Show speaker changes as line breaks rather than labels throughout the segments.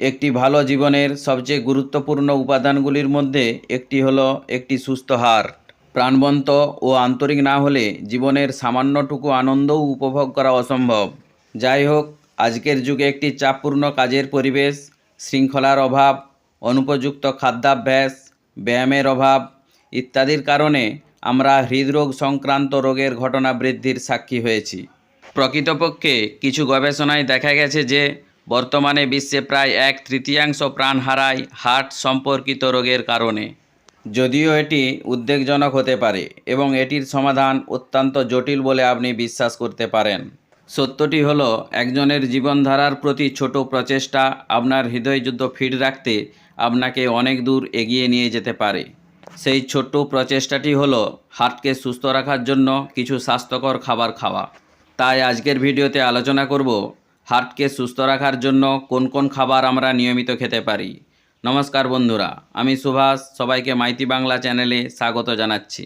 একটি ভালো জীবনের সবচেয়ে গুরুত্বপূর্ণ উপাদানগুলির মধ্যে একটি হলো একটি সুস্থ হার্ট প্রাণবন্ত ও আন্তরিক না হলে জীবনের সামান্যটুকু আনন্দও উপভোগ করা অসম্ভব। যাই হোক, আজকের যুগে একটি চাপপূর্ণ কাজের পরিবেশ, শৃঙ্খলার অভাব, অনুপযুক্ত খাদ্যাভ্যাস, ব্যায়ামের অভাব ইত্যাদির কারণে আমরা হৃদরোগ সংক্রান্ত রোগের ঘটনা বৃদ্ধির সাক্ষী হয়েছি। প্রকৃতপক্ষে কিছু গবেষণায় দেখা গেছে যে বর্তমানে বিশ্বে প্রায় এক তৃতীয়াংশ প্রাণ হারায় হার্ট সম্পর্কিত রোগের কারণে। যদিও এটি উদ্বেগজনক হতে পারে এবং এটির সমাধান অত্যন্ত জটিল বলে আপনি বিশ্বাস করতে পারেন। সত্যটি হলো, একজনের জীবনধারার প্রতি ছোট প্রচেষ্টা আপনার হৃদয়যুদ্ধ ফিট রাখতে আপনাকে অনেক দূর এগিয়ে নিয়ে যেতে পারে। সেই ছোট্ট প্রচেষ্টাটি হলো হার্টকে সুস্থ রাখার জন্য কিছু স্বাস্থ্যকর খাবার খাওয়া। তাই আজকের ভিডিওতে আলোচনা করব হার্টকে সুস্থ রাখার জন্য কোন কোন খাবার আমরা নিয়মিত খেতে পারি? নমস্কার বন্ধুরা, আমি সুভাষ, সবাইকে মাইতি বাংলা চ্যানেলে স্বাগত জানাচ্ছি।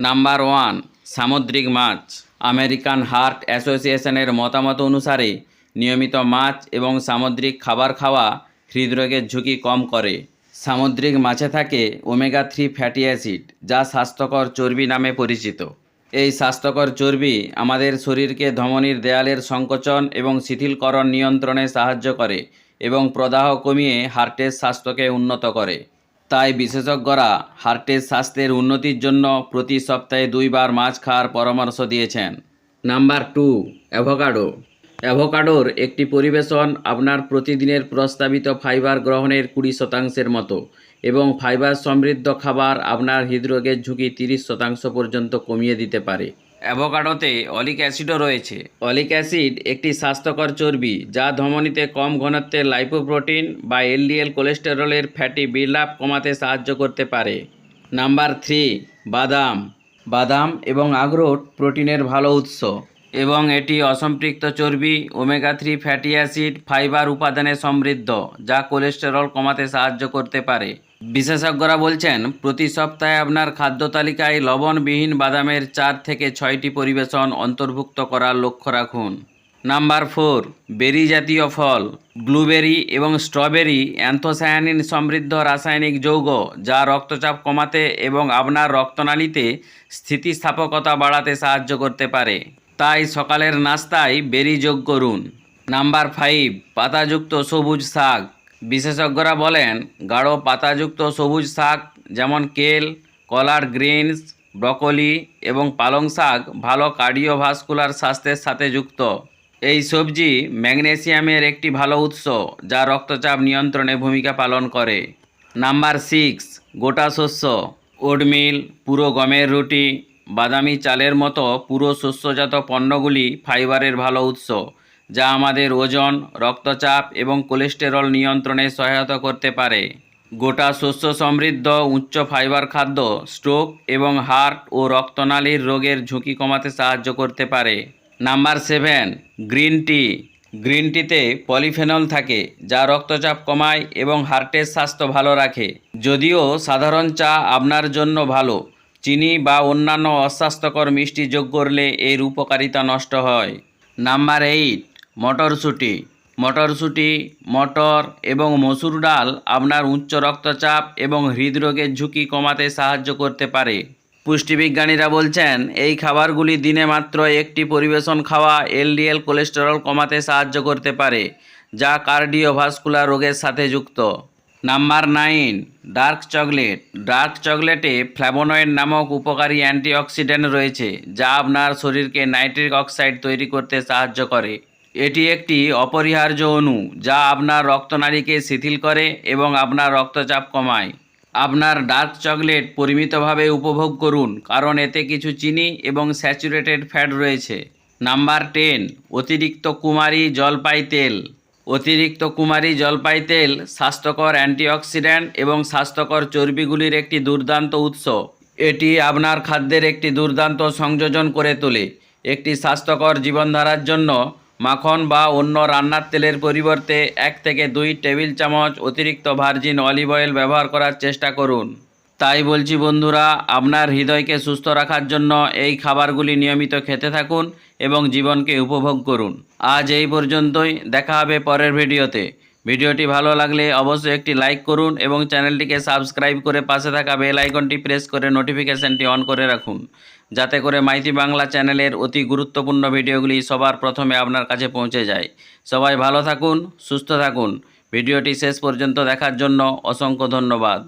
নাম্বার ওয়ান, সামুদ্রিক মাছ। আমেরিকান হার্ট অ্যাসোসিয়েশনের মতামত অনুসারে নিয়মিত মাছ এবং সামুদ্রিক খাবার খাওয়া হৃদরোগের ঝুঁকি কম করে। সামুদ্রিক মাছে থাকে ওমেগা থ্রি ফ্যাটি অ্যাসিড, যা স্বাস্থ্যকর চর্বি নামে পরিচিত। এই স্বাস্থ্যকর চর্বি আমাদের শরীরকে ধমনীর দেয়ালের সংকোচন এবং শিথিলকরণ নিয়ন্ত্রণে সাহায্য করে এবং প্রদাহ কমিয়ে হার্টের স্বাস্থ্যকে উন্নত করে। তাই বিশেষজ্ঞরা হার্টের স্বাস্থ্যের উন্নতির জন্য প্রতি সপ্তাহে দুইবার মাছ খাওয়ার পরামর্শ দিয়েছেন। Number two, avocado. অ্যাভোকাডোর একটি পরিবেশন আপনার প্রতিদিনের প্রস্তাবিত ফাইবার গ্রহণের কুড়ি শতাংশের মতো এবং ফাইবার সমৃদ্ধ খাবার আপনার হৃদরোগের ঝুঁকি তিরিশ শতাংশ পর্যন্ত কমিয়ে দিতে পারে। অ্যাভোকাডোতে অলিক অ্যাসিডও রয়েছে। অলিক অ্যাসিড একটি স্বাস্থ্যকর চর্বি যা ধমনীতে কম ঘনত্বের লাইপোপ্রোটিন বা এলডিএল কোলেস্টেরলের ফ্যাটি বিল্ড কমাতে সাহায্য করতে পারে। নাম্বার থ্রি, বাদাম। বাদাম এবং আখরোট প্রোটিনের ভালো উৎস। এবং এটি অসম্পৃক্ত চর্বি, omega three fatty acid, fibre উপাদানে সমৃদ্ধ, যা কোলেস্টেরল কমাতে সাহায্য করতে পারে। বিশেষজ্ঞরা বলছেন, প্রতি সপ্তাহে আপনার খাদ্য তালিকায় লবণবিহীন বাদামের চার থেকে ছয়টি পরিবেশন অন্তর্ভুক্ত করার লক্ষ্য রাখুন। নাম্বার ফোর, বেরি জাতীয় ফল, ব্লুবেরি এবং স্ট্রবেরি অ্যান্থোসায়ানিন সমৃদ্ধ রাসায়নিক যৌগ, যা রক্তচাপ কমাতে এবং আপনার রক্তনালীতে স্থিতিস্থাপকতা বাড়াতে সাহায্য করতে পারে। তাই সকালের নাস্তায় বেরি যোগ করুন নাম্বার ফাইভ, পাতাযুক্ত সবুজ শাক। বিশেষজ্ঞরা বলেন, গাঢ় পাতাযুক্ত সবুজ শাক যেমন কেল, কলার গ্রিনস, ব্রকলি এবং পালং শাক ভালো কার্ডিওভাস্কুলার স্বাস্থ্যের সাথে যুক্ত। এই সবজি ম্যাগনেসিয়ামের একটি ভালো উৎস, যা রক্তচাপ নিয়ন্ত্রণে ভূমিকা পালন করে। নাম্বার সিক্স, গোটা শস্য, ওটমিল, পুরো গমের রুটি বাদামি চালের মতো পুরো শস্যজাত পণ্যগুলি ফাইবারের ভালো উৎস, যা আমাদের ওজন, রক্তচাপ এবং কোলেস্টেরল নিয়ন্ত্রণে সহায়তা করতে পারে। গোটা শস্য সমৃদ্ধ উচ্চ ফাইবার খাদ্য, স্ট্রোক এবং হার্ট ও রক্তনালীর রোগের ঝুঁকি কমাতে সাহায্য করতে পারে। Number seven, green tea. Green টিতে পলিফেনল থাকে, যা রক্তচাপ কমায় এবং হার্টের স্বাস্থ্য ভালো রাখে। যদিও সাধারণ চা আপনার জন্য ভালো চিনি বা অন্যান্য অস্বাস্থ্যকর মিষ্টি যোগ করলে এর উপকারিতা নষ্ট হয়। নাম্বার এইট মটরশুঁটি। মটরশুঁটি, মটর এবং মসুর ডাল আপনার উচ্চ রক্তচাপ এবং হৃদরোগের ঝুঁকি কমাতে সাহায্য করতে পারে। পুষ্টিবিজ্ঞানীরা বলছেন, এই খাবারগুলি দিনে মাত্র একটি পরিবেশন খাওয়া এলডিএল কোলেস্টেরল কমাতে সাহায্য করতে পারে, যা কার্ডিওভাস্কুলার রোগের সাথে যুক্ত। Number nine, dark chocolate. Dark চকলেটে ফ্ল্যাভোনয়েড নামক উপকারী অ্যান্টিঅক্সিডেন্ট রয়েছে, যা আপনার শরীরকে নাইট্রিক অক্সাইড তৈরি করতে সাহায্য করে। এটি একটি অপরিহার্য অণু, যা আপনার রক্তনালীকে শিথিল করে এবং আপনার রক্তচাপ কমায়। আপনার ডার্ক চকলেট পরিমিতভাবে উপভোগ করুন, কারণ এতে কিছু চিনি এবং স্যাচুরেটেড ফ্যাট রয়েছে। নাম্বার টেন, অতিরিক্ত কুমারী জলপাই তেল। অতিরিক্ত কুমারী জলপাই তেল স্বাস্থ্যকর অ্যান্টিঅক্সিডেন্ট এবং স্বাস্থ্যকর চর্বিগুলির একটি দুর্দান্ত উৎস। এটি আপনার খাদ্যের একটি দুর্দান্ত সংযোজন করে তোলে। একটি স্বাস্থ্যকর জীবনধারার জন্য মাখন বা অন্য রান্নার তেলের পরিবর্তে এক থেকে দুই টেবিল চামচ অতিরিক্ত ভার্জিন অলিভ অয়েল ব্যবহার করার চেষ্টা করুন। তাই বলছি বন্ধুরা, আপনার হৃদয়কে সুস্থ রাখার জন্য এই খাবারগুলি নিয়মিত খেতে থাকুন এবং জীবনকে উপভোগ করুন। আজ এই পর্যন্তই, দেখা হবে পরের ভিডিওতে। ভিডিওটি ভালো লাগলে অবশ্যই একটি লাইক করুন এবং চ্যানেলটিকে সাবস্ক্রাইব করে পাশে থাকা বেল আইকনটি প্রেস করে নোটিফিকেশনটি অন করে রাখুন। যাতে করে মাইতি বাংলা চ্যানেলের অতি গুরুত্বপূর্ণ ভিডিওগুলি সবার প্রথমে আপনার কাছে পৌঁছে যায়। সবাই ভালো থাকুন, সুস্থ থাকুন। ভিডিওটি শেষ পর্যন্ত দেখার জন্য অসংখ্য ধন্যবাদ।